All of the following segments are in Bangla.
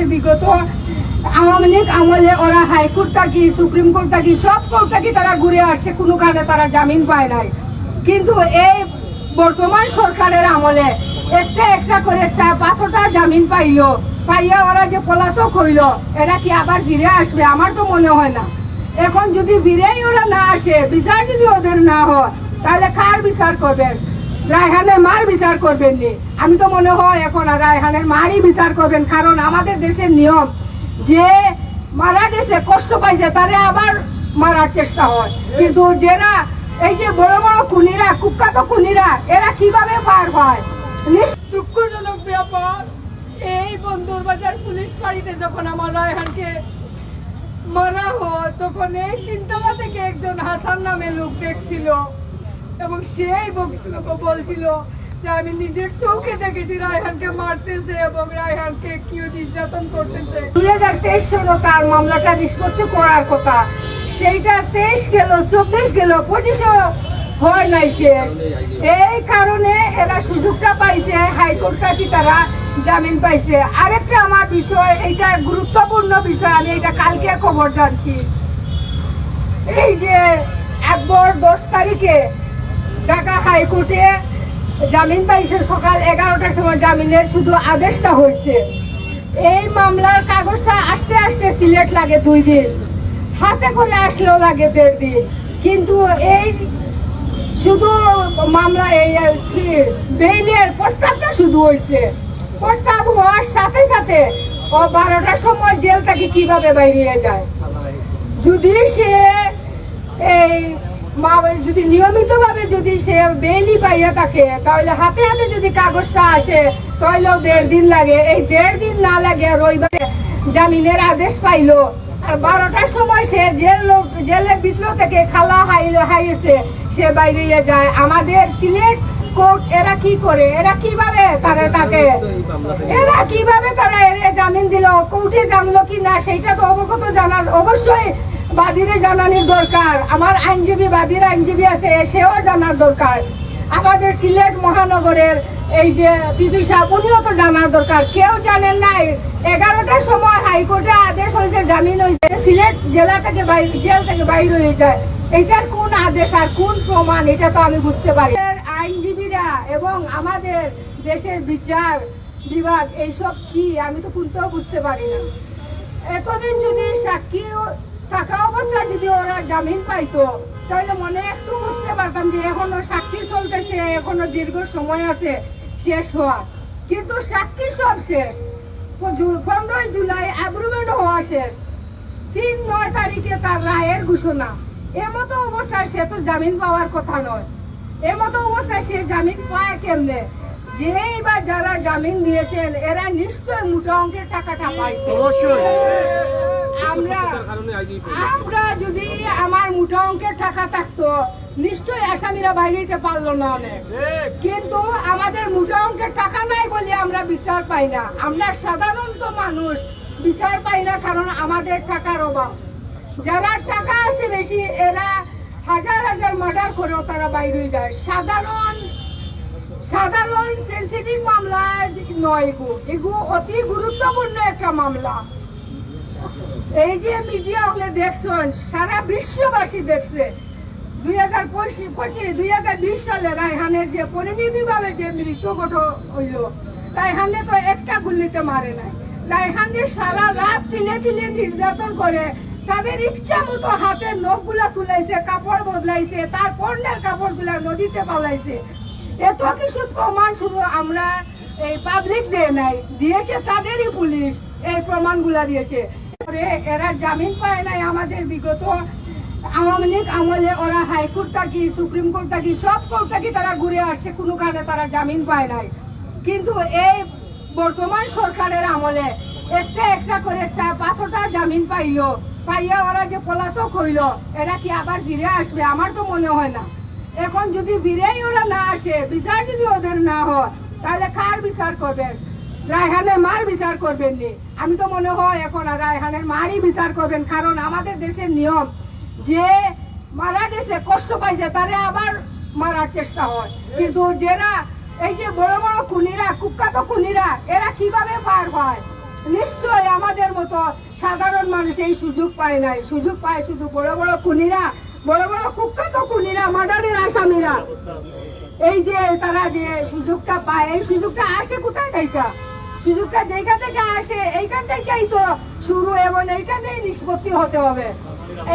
আমাদের বিগত আওয়ামী লীগ আমলে ওরা হাইকোর্ট থাকি সুপ্রিম কোর্ট থাকি সব কোর্ট থাকি তারা ঘুরে আসছে, কোনো কারণে তারা জামিন পায় নাই। কিন্তু এই বর্তমান সরকারের আমলে একটা একটা করে চা পাঁচশোটা জামিন পাইলো। পাইয়া ওরা যে পলাতক হইল, এরা কি আবার ফিরে আসবে? আমার তো মনে হয় না। এখন যদি ফিরেই ওরা না আসে, বিচার যদি ওদের না হয়, তাহলে কার বিচার করবেন? রায়হানের মার বিচার করবেন নি। আমি তো মনে হয় এখন রায়হানের মারই বিচার করবেন, কারণ আমাদের দেশের নিয়ম, যে মারা গেছে, কষ্ট পাইছে, তারে আবার মারার চেষ্টা হয়। কিন্তু যারা এই যে বড় বড় খুনিরা, কুখ্যাত খুনিরা, এরা কীভাবে পার হয়? দুঃখজনক ব্যাপার, এই বন্দর বাজার পুলিশ বাড়িতে যখন আমার রায়হানকে মারা হয়, তখন এই সিনতলা থেকে একজন হাসান নামে লোক দেখছিল। এবং সেই বক্তব্য বলছিল যে আমি নিজের চোখে দেখেছি রায়হানকে মারতেছে এবং রায়হানকে কেউ নির্যাতন করতেছে। দুই হাজার তেইশ সালে তার মামলাটা নিষ্পত্তি করার কথা। সেইটা তেইশ গেল, চব্বিশ গেল পঁচিশে হয় নাই শেষ। এই কারণে এরা সুযোগটা পাইছে হাইকোর্ট কাটি তারা জামিন পাইছে। আরেকটা আমার বিষয়, এইটা গুরুত্বপূর্ণ বিষয়, আমি এটা কালকে খবর জানছি। এই যে একবার দশ তারিখে ঢাকা হাইকোর্টে জামিন পাইছে সকাল এগারোটার সময়। জামিনের শুধু আদেশটা হয়েছে এই মামলার কাগজটা আস্তে আস্তে সিলেট লাগে দুই দিন। হাতে করে আসলেও লাগে দেড় দিন। কিন্তু এই শুধু মামলা এই বেইলের প্রস্তাবটা শুধু হয়েছে প্রস্তাব হওয়ার সাথে সাথে ও বারোটার সময় জেল থেকে কীভাবে বাইরে যায়? যদি সে মা- যদি নিয়মিতভাবে যদি সে বেইলি পাইয়া থাকে, তাহলে হাতে হাতে যদি কাগজটা আসে, তাহলেও দেড় দিন লাগে। এই দেড় দিন না লাগে রবিবারে জামিনের আদেশ পাইলো। আর বারোটার সময় সে জেল জেলের ভিতর থেকে খালা হাইলো হাইয়েছে। সে বাইরে যায়। আমাদের সিলেট কোর্ট এরা কি করে? এরা কীভাবে তারা তাকে এরা কীভাবে তারা এর জামিন দিল? কোর্টে জানলো কি না? সেইটা তো অবগত জানার অবশ্যই বাদীরে জানানোর দরকার। আমার আইনজীবী বাদীর আইনজীবী আছে, সেও জানার দরকার। আমাদের সিলেট মহানগরের এই যে পিপি উনিও তো জানার দরকার। কেউ জানেন নাই, এগারোটার সময় হাইকোর্টে আদেশ হয়েছে, জামিন হয়েছে। সিলেট জেলা থেকে বাইরে জেল থেকে বাইরে হয়ে যায়। এটার কোন আদেশ আর কোন প্রমাণ, এটা তো আমি বুঝতে পারি আইনজীবীরা এবং আমাদের দেশের বিচার বিভাগ, এইসব কি? আমি তো কোনটাও বুঝতে পারি না। এতদিন যদি সাক্ষী থাকা অবস্থায় যদি ওরা জামিন পাইতো, তাহলে মনে একটু বুঝতে পারতাম যে এখনও সাক্ষী চলতেছে, এখনও দীর্ঘ সময় আছে শেষ হওয়া। কিন্তু সাক্ষী সব শেষ। পনেরোই জুলাই অ্যাগ্রিমেন্ট হওয়া শেষ। তিন, নয় তারিখে তার রায়ের ঘোষণা। এমতো অবস্থায় সে তো জামিন পাওয়ার কথা নয়। এমতো অবস্থায় সে জামিন পায় কেমনে? যেই বা যারা জামিন দিয়েছেন এরা নিশ্চয় মোটা অঙ্কের টাকাটা পাইছে। অবশ্যই। আমরা আমরা যদি আমার মোটা অঙ্কের টাকা থাকতো নিশ্চয় আসামিরা বাইরে যেতে পারল না অনেক। কিন্তু আমাদের মোটা অঙ্কের টাকা নাই বলে আমরা বিচার পাই না। আমরা সাধারণত মানুষ বিচার পাই না কারণ আমাদের টাকার অভাব। যারা টাকা আছে বেশি এরা হাজার হাজার মার্ডার করেও তারা বাইরে যায়। সাধারণ সাধারণ সেন্সিটিভ মামলা নয় এগু এগু অতি গুরুত্বপূর্ণ একটা মামলা। এই যে মিডিয়া হলে দেখছেন, সারা বিশ্ববাসী দেখছে। দুই হাজার পঁচিশ দুই হাজার বিশ সালে রায়হানের যে পরিণীতিভাবে যে মৃত্যু ঘট হইল রায়হানে তো একটা গুলিতে মারে নাই। রায়হানের সারা রাত তিলে তিলে নির্যাতন করে, তাদের ইচ্ছা মতো হাতের নখগুলা তুলাইছে, কাপড় বদলাইছে, তার পণ্যের কাপড়গুলা নদীতে পালাইছে। এত কিছু প্রমাণ শুধু আমরা এই পাবলিক দিয়ে নাই, দিয়েছে তাদেরই পুলিশ, এই প্রমাণগুলা দিয়েছে। পরে এরা জামিন পায় নাই আমাদের বিগত আওয়ামী লীগ আমলে, ওরা হাইকোর্ট থাকি, সুপ্রিম কোর্ট থাকি, সব কোর্ট থাকি তারা ঘুরে আসছে, কোনো কারণে তারা জামিন পায় নাই। কিন্তু এই বর্তমান সরকারের আমলে একটা একটা করে চা পাঁচশোটা জামিন পাইলো। পাইয়া ওরা যে পলাতক হইল, এরা কি আবার ফিরে আসবে? আমার তো মনে হয় না। এখন যদি ফিরেই ওরা না আসে, বিচার যদি ওদের না হয়, তাহলে কার বিচার করবেন? রায়হানের মার বিচার করবেন নি। আমি তো মনে হয় এখন রায়হানের মারই বিচার করবেন, কারণ আমাদের দেশের নিয়ম, যে মারা গেছে, কষ্ট পাইছে, তারে আবার মারার চেষ্টা হয়। কিন্তু যারা এই যে বড় বড় খুনিরা, কুখ্যাত খুনিরা, এরা কীভাবে পার হয়? নিশ্চয় আমাদের মতো সাধারণ মানুষ এই সুযোগ পায় নাই। সুযোগ পায় শুধু বড় বড় খুনিরা, বড় বড় কুখ্যাত খুনিরা, মার্ডারের আসামিরা। এই যে তারা যে সুযোগটা পায়, এই সুযোগটা আসে কোথায় থেকে? সুযোগটা যেখান থেকে আসে, এইখান থেকেই তো শুরু এবং এইখানেই নিষ্পত্তি হতে হবে।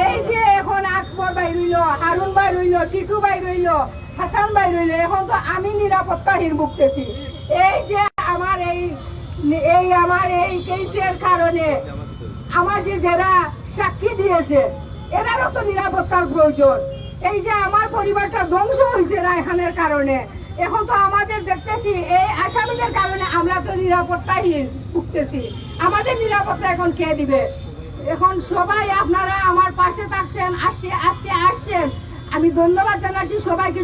এই যে এখন আকবর ভাই রইল, হারুন ভাই রইল, টিটু ভাই রইল, হাসান ভাই রইল, এখন তো আমি নিরাপত্তাহীন ভুগতেছি। এই যে আমার এই এই আমার এই কেসের কারণে আমার যে যারা সাক্ষী দিয়েছে এরারও তো নিরাপত্তার প্রয়োজন। এই যে আমার পরিবারটা ধ্বংস হয়েছে রায়খানের কারণে এখন তো আমাদের দেখতেছি, এই আসামিদের কারণে আমরা তো নিরাপত্তাহীন ভুগতেছি। আমাদের নিরাপত্তা এখন কে দিবে? এখন সবাই আপনারা আমার পাশে থাকছেন, আসছে, আজকে আসছেন। আমি ধন্যবাদ জানাচ্ছি সবাইকে।